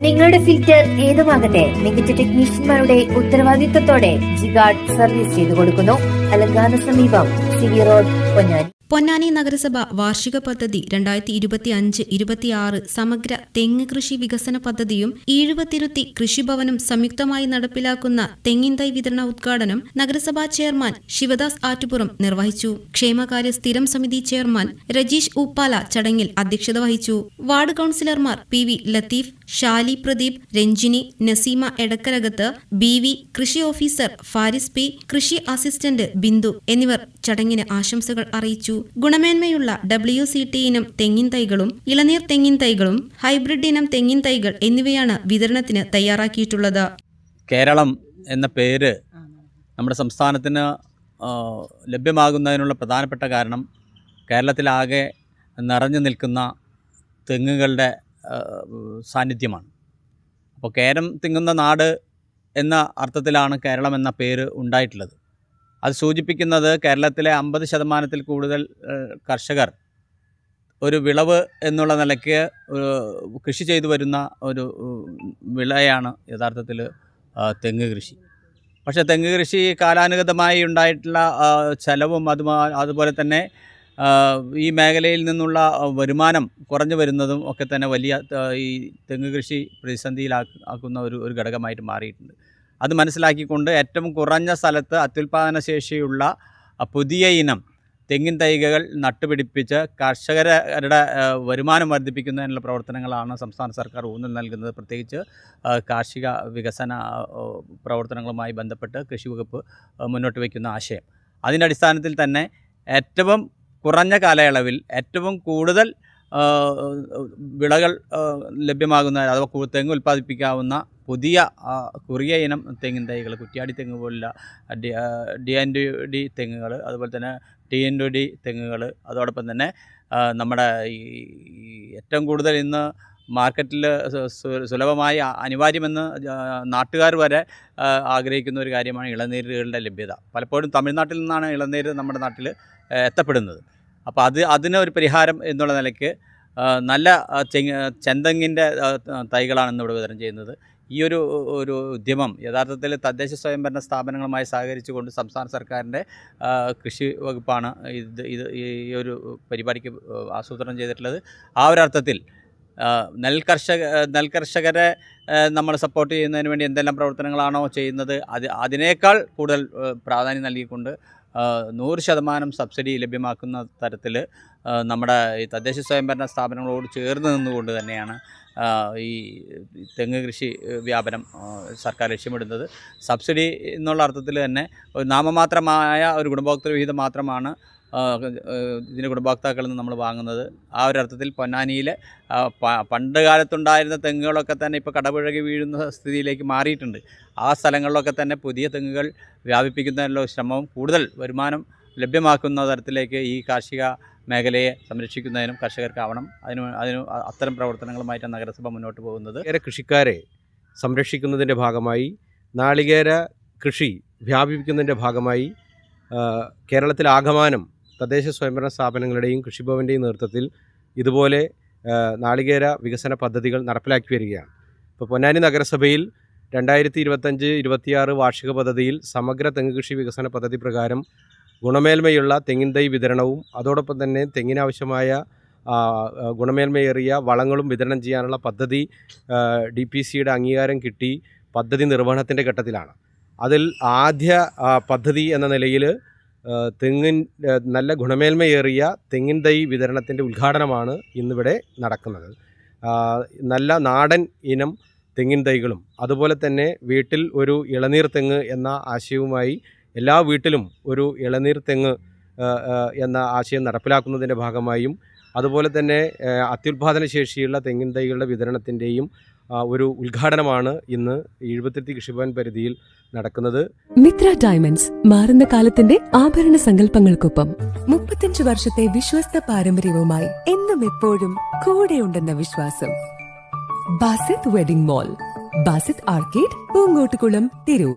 നിങ്ങളുടെ ഫിൽറ്റർ ഏതുമാകട്ടെ മികച്ച ടെക്നീഷ്യന്മാരുടെ ഉത്തരവാദിത്തത്തോടെ ജിഗാർഡ് സർവീസ് ചെയ്തു കൊടുക്കുന്നു അലങ്കാന സമീപം സിവി റോഡ് പൊന്നാനി. പൊന്നാനി നഗരസഭ വാർഷിക പദ്ധതി രണ്ടായിരത്തി ഇരുപത്തി അഞ്ച് ഇരുപത്തിയാറ് സമഗ്ര തെങ്ങ് കൃഷി വികസന പദ്ധതിയും ഈഴുവത്തിരുത്തി കൃഷിഭവനും സംയുക്തമായി നടപ്പിലാക്കുന്ന തെങ്ങിൻ തൈ വിതരണ ഉദ്ഘാടനം നഗരസഭാ ചെയർമാൻ ശിവദാസ് ആറ്റുപുറം നിർവഹിച്ചു. ക്ഷേമകാര്യ സ്ഥിരം സമിതി ചെയർമാൻ രജീഷ് ഉപ്പാല ചടങ്ങിൽ അധ്യക്ഷത വഹിച്ചു. Ward കൌൺസിലർമാർ P V Latheef Shali Pradeep Ranjini Naseema Edakkarakath B V കൃഷി ഓഫീസർ ഫാരിസ് പി കൃഷി അസിസ്റ്റന്റ് ബിന്ദു എന്നിവർ ചടങ്ങിന് ആശംസകൾ അറിയിച്ചു. ഗുണമേന്മയുള്ള ഡബ്ല്യു സി ടി ഇനം തെങ്ങിൻ തൈകളും ഇളനീർ തെങ്ങിൻ തൈകളും ഹൈബ്രിഡ് ഇനം തെങ്ങിൻ തൈകൾ എന്നിവയാണ് വിതരണത്തിന് തയ്യാറാക്കിയിട്ടുള്ളത്. കേരളം എന്ന പേര് നമ്മുടെ സംസ്ഥാനത്തിന് ലഭ്യമാകുന്നതിനുള്ള പ്രധാനപ്പെട്ട കാരണം കേരളത്തിലാകെ നിറഞ്ഞു നിൽക്കുന്ന തെങ്ങുകളുടെ സാന്നിധ്യമാണ്. അപ്പോൾ കേരം തിങ്ങുന്ന നാട് എന്ന അർത്ഥത്തിലാണ് കേരളം എന്ന പേര് ഉണ്ടായിട്ടുള്ളത്. അത് സൂചിപ്പിക്കുന്നത് കേരളത്തിലെ അമ്പത് ശതമാനത്തിൽ കൂടുതൽ കർഷകർ ഒരു വിളവ് എന്നുള്ള നിലയ്ക്ക് കൃഷി ചെയ്തു വരുന്ന ഒരു വിളയാണ് യഥാർത്ഥത്തിൽ തെങ്ങ് കൃഷി. പക്ഷേ തെങ്ങ് കൃഷി കാലാനുഗതമായി ഉണ്ടായിട്ടുള്ള ചെലവും അതുമാ അതുപോലെ തന്നെ ഈ മേഖലയിൽ നിന്നുള്ള വരുമാനം കുറഞ്ഞു വരുന്നതും ഒക്കെ തന്നെ വലിയ ഈ തെങ്ങ് കൃഷി പ്രതിസന്ധിയിലാക്കുന്ന ഒരു ഒരു ഘടകമായിട്ട് മാറിയിട്ടുണ്ട്. അത് മനസ്സിലാക്കിക്കൊണ്ട് ഏറ്റവും കുറഞ്ഞ സ്ഥലത്ത് അത്യുൽപാദന ശേഷിയുള്ള പുതിയ ഇനം തെങ്ങിൻ തൈകൾ നട്ടുപിടിപ്പിച്ച് കർഷകരുടെ വരുമാനം വർദ്ധിപ്പിക്കുന്നതിനുള്ള പ്രവർത്തനങ്ങളാണ് സംസ്ഥാന സർക്കാർ ഊന്നൽ നൽകുന്നത്. പ്രത്യേകിച്ച് കാർഷിക വികസന പ്രവർത്തനങ്ങളുമായി ബന്ധപ്പെട്ട് കൃഷി വകുപ്പ് മുന്നോട്ട് വയ്ക്കുന്ന ആശയം. അതിന്റെ അടിസ്ഥാനത്തിൽ തന്നെ ഏറ്റവും കുറഞ്ഞ കാലയളവിൽ ഏറ്റവും കൂടുതൽ വിളകൾ ലഭ്യമാകുന്ന അഥവാ തെങ്ങ് ഉൽപ്പാദിപ്പിക്കാവുന്ന പുതിയ കുറിയ ഇനം തെങ്ങിൻ തൈകൾ കുറ്റിയാടി തെങ്ങ് പോലുള്ള ഡി ഡി എൻ ഡി തെങ്ങുകൾ അതുപോലെ തന്നെ ടി എൻ ഡി തെങ്ങുകൾ അതോടൊപ്പം തന്നെ നമ്മുടെ ഈ ഏറ്റവും കൂടുതൽ ഇന്ന് മാർക്കറ്റിൽ സുലഭമായി അനിവാര്യമെന്ന് നാട്ടുകാർ വരെ ആഗ്രഹിക്കുന്ന ഒരു കാര്യമാണ് ഇളനീരുകളുടെ ലഭ്യത. പലപ്പോഴും തമിഴ്നാട്ടിൽ നിന്നാണ് ഇളനീര് നമ്മുടെ നാട്ടിൽ എത്തപ്പെടുന്നത്. അപ്പോൾ അത് അതിന് ഒരു പരിഹാരം എന്നുള്ള നിലയ്ക്ക് നല്ല ചെന്തെങ്ങിന്റെ തൈകളാണ് ഇന്നിവിടെ വിതരണം ചെയ്യുന്നത്. ഈ ഒരു ഒരു ഉദ്യമം യഥാർത്ഥത്തിൽ തദ്ദേശ സ്വയംഭരണ സ്ഥാപനങ്ങളുമായി സഹകരിച്ചുകൊണ്ട് സംസ്ഥാന സർക്കാരിന്റെ കൃഷി വകുപ്പാണ് ഇത് ഇത് ഈ ഒരു പരിപാടിക്ക് ആസൂത്രണം ചെയ്തിട്ടുള്ളത്. ആ ഒരു അർത്ഥത്തിൽ ആ, നെൽകർഷക നെൽകർഷകരെ നമ്മൾ സപ്പോർട്ട് ചെയ്യുന്നതിന് വേണ്ടി എന്തെല്ലാം പ്രവർത്തനങ്ങളാണോ ചെയ്യുന്നത് അത് അതിനേക്കാൾ കൂടുതൽ പ്രാധാന്യം നൽകിക്കൊണ്ട് നൂറ് ശതമാനം സബ്സിഡി ലഭ്യമാക്കുന്ന തരത്തിൽ നമ്മുടെ ഈ തദ്ദേശ സ്വയംഭരണ സ്ഥാപനങ്ങളോട് ചേർന്ന് നിന്നുകൊണ്ട് തന്നെയാണ് ഈ തെങ്ങ് കൃഷി വ്യാപനം സർക്കാർ ലക്ഷ്യമിടുന്നത്. സബ്സിഡി എന്നുള്ള അർത്ഥത്തിൽ തന്നെ ഒരു നാമമാത്രമായ ഒരു ഗുണഭോക്തൃ വിഹിതം മാത്രമാണ് ഇതിന്റെ ഗുണഭോക്താക്കളിൽ നിന്ന് നമ്മൾ വാങ്ങുന്നത്. ആ ഒരു അർത്ഥത്തിൽ പൊന്നാനിയിൽ പണ്ട് കാലത്തുണ്ടായിരുന്ന തെങ്ങുകളൊക്കെ തന്നെ ഇപ്പോൾ കടപുഴകി വീഴുന്ന സ്ഥിതിയിലേക്ക് മാറിയിട്ടുണ്ട്. ആ സ്ഥലങ്ങളിലൊക്കെ തന്നെ പുതിയ തെങ്ങുകൾ വ്യാപിപ്പിക്കുന്നതിനുള്ള ശ്രമവും കൂടുതൽ വരുമാനം ലഭ്യമാക്കുന്ന തരത്തിലേക്ക് ഈ കാർഷിക മേഖലയെ സംരക്ഷിക്കുന്നതിനും കർഷകർക്കാവണം. അതിന് അതിന് അത്തരം പ്രവർത്തനങ്ങളുമായിട്ടാണ് നഗരസഭ മുന്നോട്ട് പോകുന്നത്. ഏറെ കൃഷിക്കാരെ സംരക്ഷിക്കുന്നതിന്റെ ഭാഗമായി നാളികേര കൃഷി വ്യാപിപ്പിക്കുന്നതിന്റെ ഭാഗമായി കേരളത്തിലാകമാനം തദ്ദേശ സ്വയംഭരണ സ്ഥാപനങ്ങളുടെയും കൃഷിഭവന്റെയും നേതൃത്വത്തിൽ ഇതുപോലെ നാളികേര വികസന പദ്ധതികൾ നടപ്പിലാക്കി വരികയാണ്. ഇപ്പോൾ പൊന്നാനി നഗരസഭയിൽ രണ്ടായിരത്തി ഇരുപത്തഞ്ച് ഇരുപത്തിയാറ് വാർഷിക പദ്ധതിയിൽ സമഗ്ര തെങ്ങ് കൃഷി വികസന പദ്ധതി പ്രകാരം ഗുണമേന്മയുള്ള തെങ്ങിൻ തൈ വിതരണവും അതോടൊപ്പം തന്നെ തെങ്ങിനാവശ്യമായ ഗുണമേന്മയേറിയ വളങ്ങളും വിതരണം ചെയ്യാനുള്ള പദ്ധതി ഡി പി സിയുടെ അംഗീകാരം കിട്ടി പദ്ധതി നിർവഹണത്തിന്റെ ഘട്ടത്തിലാണ്. അതിൽ ആദ്യ പദ്ധതി എന്ന നിലയിൽ തെങ്ങിൻ നല്ല ഗുണമേന്മയേറിയ തെങ്ങിൻ തൈ വിതരണത്തിന്റെ ഉദ്ഘാടനമാണ് ഇന്നിവിടെ നടക്കുന്നത്. നല്ല നാടൻ ഇനം തെങ്ങിൻ തൈകളും അതുപോലെ തന്നെ വീട്ടിൽ ഒരു ഇളനീർ തെങ്ങ് എന്ന ആശയവുമായി എല്ലാ വീട്ടിലും ഒരു ഇളനീർ തെങ്ങ് എന്ന ആശയം നടപ്പിലാക്കുന്നതിന്റെ ഭാഗമായും അതുപോലെ തന്നെ അത്യുൽപാദന ശേഷിയുള്ള തെങ്ങിൻ തൈകളുടെ വിതരണത്തിന്റെയും ഒരു ഉദ്ഘാടനമാണ് ഇന്ന് എഴുപത്തെട്ട് കൃഷിഭവൻ പരിധിയിൽ നടക്കുന്നത്. മിത്ര ഡയമണ്ട്സ് മാറുന്ന കാലത്തിന്റെ ആഭരണ സങ്കല്പങ്ങൾക്കൊപ്പം മുപ്പത്തിയഞ്ച് വർഷത്തെ വിശ്വസ്ത പാരമ്പര്യവുമായി എന്നും എപ്പോഴും കൂടെയുണ്ടെന്ന വിശ്വാസം. Basith wedding mall Basith arcade Poongottukulam Tirur.